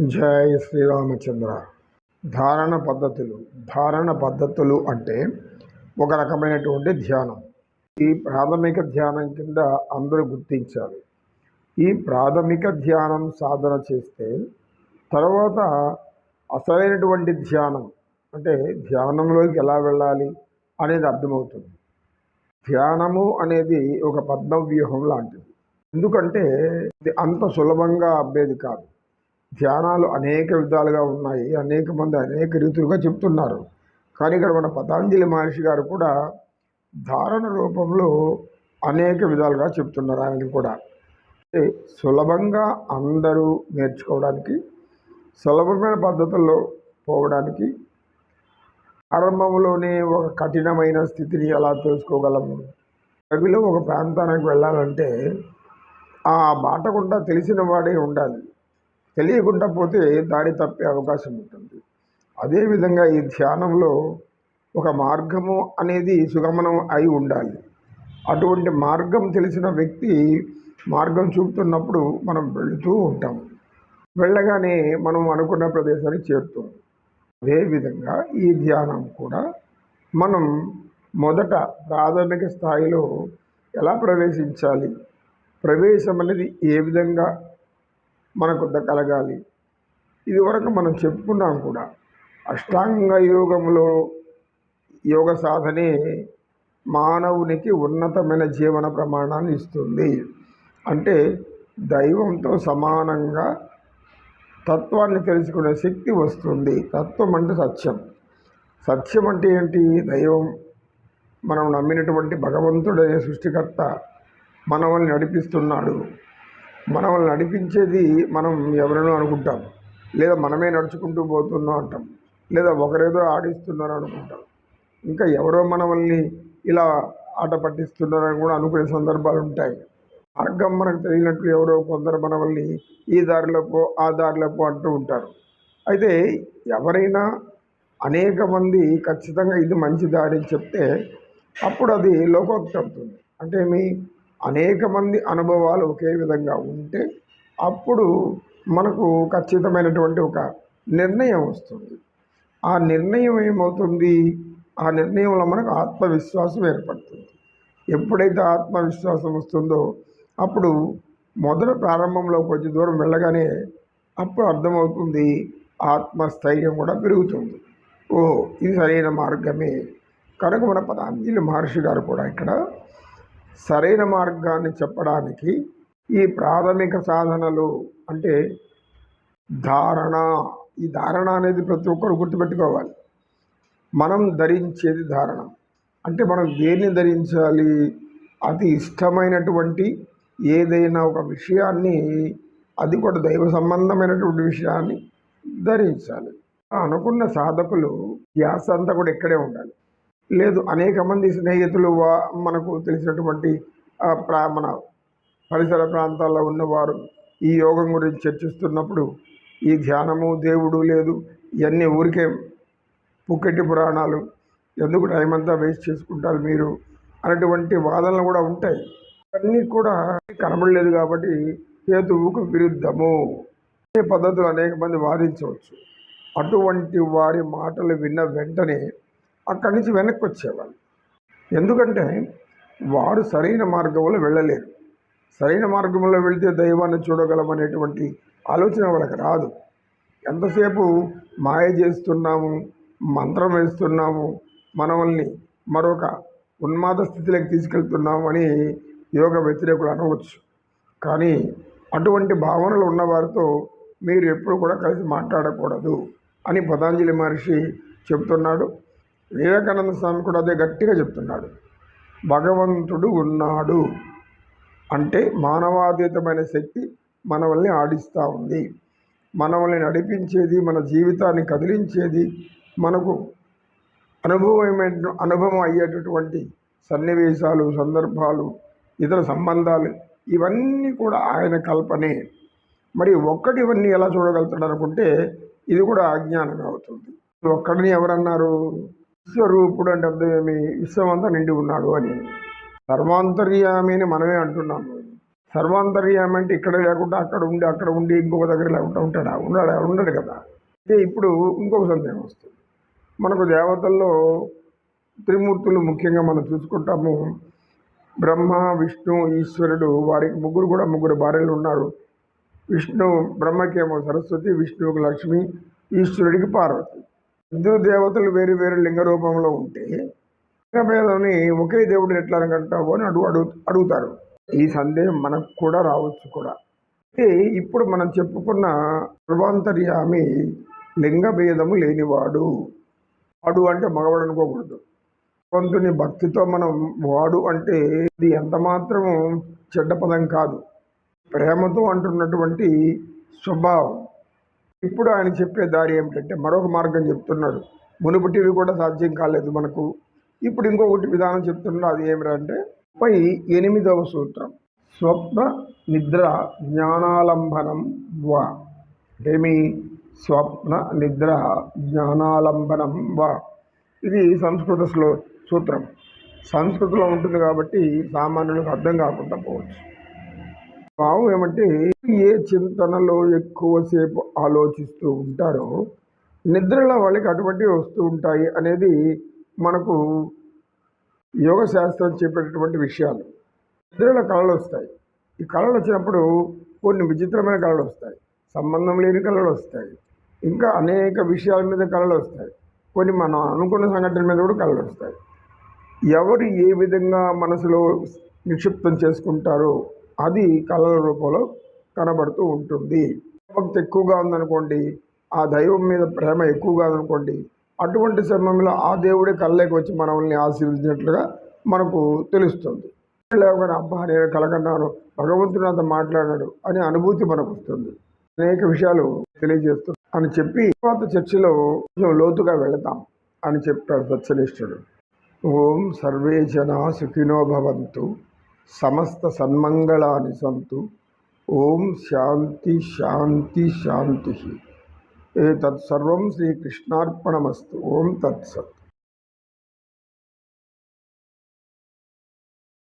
జై శ్రీరామచంద్ర. ధారణ పద్ధతులు. ధారణ పద్ధతులు అంటే ఒక రకమైనటువంటి ధ్యానం. ఈ ప్రాథమిక ధ్యానం కింద అందరూ గుర్తించాలి. ఈ ప్రాథమిక ధ్యానం సాధన చేస్తే తర్వాత అసలైనటువంటి ధ్యానం అంటే ధ్యానంలోకి ఎలా వెళ్ళాలి అనేది అర్థమవుతుంది. ధ్యానము అనేది ఒక పద్మవ్యూహం లాంటిది. ఎందుకంటే ఇది అంత సులభంగా అబ్బేది కాదు. ధ్యానాలు అనేక విధాలుగా ఉన్నాయి. అనేక మంది అనేక రీతులుగా చెప్తున్నారు. కానీ ఇక్కడ మన పతాంజలి మహర్షి గారు కూడా ధారణ రూపంలో అనేక విధాలుగా చెప్తున్నారు ఆయన కూడా. సులభంగా అందరూ నేర్చుకోవడానికి సులభమైన పద్ధతుల్లో పోవడానికి ఆరంభంలోనే ఒక కఠినమైన స్థితిని ఎలా తెలుసుకోగలము రవిలో ఒక ప్రాంతానికి వెళ్ళాలంటే ఆ బాట గుండా తెలిసిన వాడే ఉండాలి. తెలియకుండా పోతే దారి తప్పే అవకాశం ఉంటుంది. అదేవిధంగా ఈ ధ్యానంలో ఒక మార్గము అనేది సుగమనం అయి ఉండాలి. అటువంటి మార్గం తెలిసిన వ్యక్తి మార్గం చూపుతున్నప్పుడు మనం వెళుతూ ఉంటాం. వెళ్ళగానే మనం అనుకున్న ప్రదేశానికి చేరుతాం. అదేవిధంగా ఈ ధ్యానం కూడా మనం మొదట ప్రాథమిక స్థాయిలో ఎలా ప్రవేశించాలి? ప్రవేశం అనేది ఏ విధంగా మనకు కలగాలి. ఇదివరకు మనం చెప్పుకున్నాం కూడా అష్టాంగ యోగంలో యోగ సాధనే మానవునికి ఉన్నతమైన జీవన ప్రమాణాన్ని ఇస్తుంది. అంటే దైవంతో సమానంగా తత్వాన్ని తెలుసుకునే శక్తి వస్తుంది. తత్వం అంటే సత్యం. సత్యం అంటే ఏంటి? దైవం మనం నమ్మినటువంటి భగవంతుడనే సృష్టికర్త మనల్ని నడిపిస్తున్నాడు. మనల్ని నడిపించేది మనం ఎవరినో అనుకుంటాం. లేదా మనమే నడుచుకుంటూ పోతున్నాం అంటాం. లేదా ఒకరేదో ఆడిస్తున్నారు అనుకుంటాం. ఇంకా ఎవరో మనల్ని ఇలా ఆట పట్టిస్తున్నారని కూడా అనుకునే సందర్భాలు ఉంటాయి. మార్గం మనకు తెలియనట్లు ఎవరో కొందరు మనల్ని ఈ దారిలో పో ఆ దారిలో పో అంటూ ఉంటారు. అయితే ఎవరైనా అనేక మంది ఖచ్చితంగా ఇది మంచి దారి అని చెప్తే అప్పుడు అది లోకోక్తి అవుతుంది. అంటే మీ అనేక మంది అనుభవాలు ఒకే విధంగా ఉంటే అప్పుడు మనకు ఖచ్చితమైనటువంటి ఒక నిర్ణయం వస్తుంది. ఆ నిర్ణయం ఏమవుతుంది? ఆ నిర్ణయంలో మనకు ఆత్మవిశ్వాసం ఏర్పడుతుంది. ఎప్పుడైతే ఆత్మవిశ్వాసం వస్తుందో అప్పుడు మొదట ప్రారంభంలో కొంచెం దూరం వెళ్ళగానే అప్పుడు అర్థమవుతుంది ఆత్మస్థైర్యం కూడా పెరుగుతుంది. ఓ ఇది సరైన మార్గమే. కనుక మన పతాంజలి మహర్షి గారు కూడా ఇక్కడ సరైన మార్గాన్ని చెప్పడానికి ఈ ప్రాథమిక సాధనలు అంటే ధారణ. ఈ ధారణ అనేది ప్రతి ఒక్కరు గుర్తుపెట్టుకోవాలి. మనం ధరించేది ధారణ. అంటే మనం దేన్ని ధరించాలి? అతి ఇష్టమైనటువంటి ఏదైనా ఒక విషయాన్ని అది కూడా దైవ సంబంధమైనటువంటి విషయాన్ని ధరించాలి. అనుకున్న సాధకులు ధ్యాస అంతా కూడా ఇక్కడే ఉండాలి. లేదు అనేక మంది స్నేహితులు వా మనకు తెలిసినటువంటి ప్రా మన పరిసర ప్రాంతాల్లో ఉన్నవారు ఈ యోగం గురించి చర్చిస్తున్నప్పుడు ఈ ధ్యానము దేవుడు లేదు ఇవన్నీ ఊరికే పుక్కెట్టి పురాణాలు ఎందుకు టైం అంతా వేస్ట్ చేసుకుంటారు మీరు అనేటువంటి వాదనలు కూడా ఉంటాయి. అన్నీ కూడా కనబడలేదు కాబట్టి హేతువుకు విరుద్ధము అనే పద్ధతులు అనేక మంది వాదించవచ్చు. అటువంటి వారి మాటలు విన్న వెంటనే అక్కడి నుంచి వెనక్కి వచ్చేవాళ్ళు ఎందుకంటే వారు సరైన మార్గంలో వెళ్ళలేరు. సరైన మార్గంలో వెళితే దైవాన్ని చూడగలమనేటువంటి ఆలోచన వాళ్ళకి రాదు. ఎంతసేపు మాయ చేస్తున్నాము మంత్రం వేస్తున్నాము మనల్ని మరొక ఉన్మాద స్థితిలోకి తీసుకెళ్తున్నాము అని యోగ వ్యతిరేకులు అనవచ్చు. కానీ అటువంటి భావనలు ఉన్నవారితో మీరు ఎప్పుడు కూడా కలిసి మాట్లాడకూడదు అని పతాంజలి మహర్షి చెప్తున్నాడు. వివేకానంద స్వామి కూడా అదే గట్టిగా చెప్తున్నాడు. భగవంతుడు ఉన్నాడు. అంటే మానవాతీతమైన శక్తి మనవల్ని ఆడిస్తూ ఉంది. మనల్ని నడిపించేది మన జీవితాన్ని కదిలించేది మనకు అనుభవమైన అనుభవం అయ్యేటటువంటి సన్నివేశాలు సందర్భాలు ఇతర సంబంధాలు ఇవన్నీ కూడా ఆయన కల్పనే. మరి ఒక్కటి ఇవన్నీ ఎలా చూడగలుగుతాడు అనుకుంటే ఇది కూడా అజ్ఞానమే అవుతుంది. ఒక్కడిని ఎవరన్నారు? విశ్వరూపుడు అంటే అర్థం ఏమి? విశ్వం అంతా నిండి ఉన్నాడు అని. సర్వాంతర్యామి అని మనమే అంటున్నాము సర్వాంతర్యామి అంటే ఇక్కడ లేకుండా అక్కడ ఉండి అక్కడ ఉండి ఇంకొక దగ్గర లేకుండా ఉంటాడా? ఉన్నాడా? ఉండడు కదా. అయితే ఇప్పుడు ఇంకొక సందేహం వస్తుంది. మనకు దేవతల్లో త్రిమూర్తులు ముఖ్యంగా మనం చూసుకుంటాము. బ్రహ్మ విష్ణు ఈశ్వరుడు వారికి ముగ్గురు కూడా ముగ్గురు భార్యలు ఉన్నారు. విష్ణు బ్రహ్మకేమో సరస్వతి విష్ణువుకి లక్ష్మి ఈశ్వరుడికి పార్వతి. ఇద్దరు దేవతలు వేరు వేరు లింగ రూపంలో ఉంటే లింగభేదాన్ని ఒకే దేవుడిని ఎట్లా అనగంటావు అని అడుగు అడుగు అడుగుతారు. ఈ సందేహం మనకు కూడా రావచ్చు కూడా. అయితే ఇప్పుడు మనం చెప్పుకున్న సర్వాంతర్యామి లింగ భేదము లేనివాడు. వాడు అంటే మగవాడు అనుకోకూడదు. భగవంతుని భక్తితో మనం వాడు అంటే ఇది ఎంత మాత్రము చెడ్డ పదం కాదు. ప్రేమతో అంటున్నటువంటి స్వభావం. ఇప్పుడు ఆయన చెప్పే దారి ఏమిటంటే మరొక మార్గం చెప్తున్నాడు. మునుపటివి కూడా సాధ్యం కాలేదు మనకు. ఇప్పుడు ఇంకొకటి విధానం చెప్తున్నాడు అది ఏమిటంటే పై ఎనిమిదవ సూత్రం. స్వప్న నిద్ర జ్ఞానాలంబనం వా. ఏమి? స్వప్న నిద్ర జ్ఞానాలంబనం వా. ఇది సంస్కృత శ్లో సూత్రం. సంస్కృతిలో ఉంటుంది కాబట్టి సామాన్యులకు అర్థం కాకుండా పోవచ్చు. భావం ఏమంటే ఏ చింతనలో ఎక్కువసేపు ఆలోచిస్తూ ఉంటారో నిద్రలో వాళ్ళకి అటువంటివి వస్తూ ఉంటాయి అనేది మనకు యోగ శాస్త్రం చెప్పేటటువంటి విషయాలు. నిద్రలో కళలు వస్తాయి. ఈ కళలు వచ్చినప్పుడు కొన్ని విచిత్రమైన కళలు వస్తాయి. సంబంధం లేని కళలు వస్తాయి. ఇంకా అనేక విషయాల మీద కళలు వస్తాయి. కొన్ని మనం అనుకున్న సంఘటన మీద కూడా కళలు వస్తాయి. ఎవరు ఏ విధంగా మనసులో నిక్షిప్తం చేసుకుంటారో అది కళల రూపంలో కనబడుతూ ఉంటుంది. భక్తి ఎక్కువగా ఉందనుకోండి ఆ దైవం మీద ప్రేమ ఎక్కువగా ఉందనుకోండి అటువంటి సమయంలో ఆ దేవుడే కళ్ళకి వచ్చి మనల్ని ఆశీర్వదించినట్లుగా మనకు తెలుస్తుంది. లేవగానే అబ్బా నేను కలగన్నాను భగవంతుడు అంత మాట్లాడాడు అనే అనుభూతి మనకు వస్తుంది. అనేక విషయాలు తెలియజేస్తుంది అని చెప్పి తర్వాత చర్చిలో కొంచెం లోతుగా వెళతాం అని చెప్పాడు సత్యనిష్ఠుడు ఓం సర్వే జనా సుఖినో భవంతు సమస్త సన్మంగళాని సంతు. ఓం శాంతి శాంతి శాంతి. ఏతత్సర్వం శ్రీకృష్ణార్పణమస్తు. ఓం తత్సత్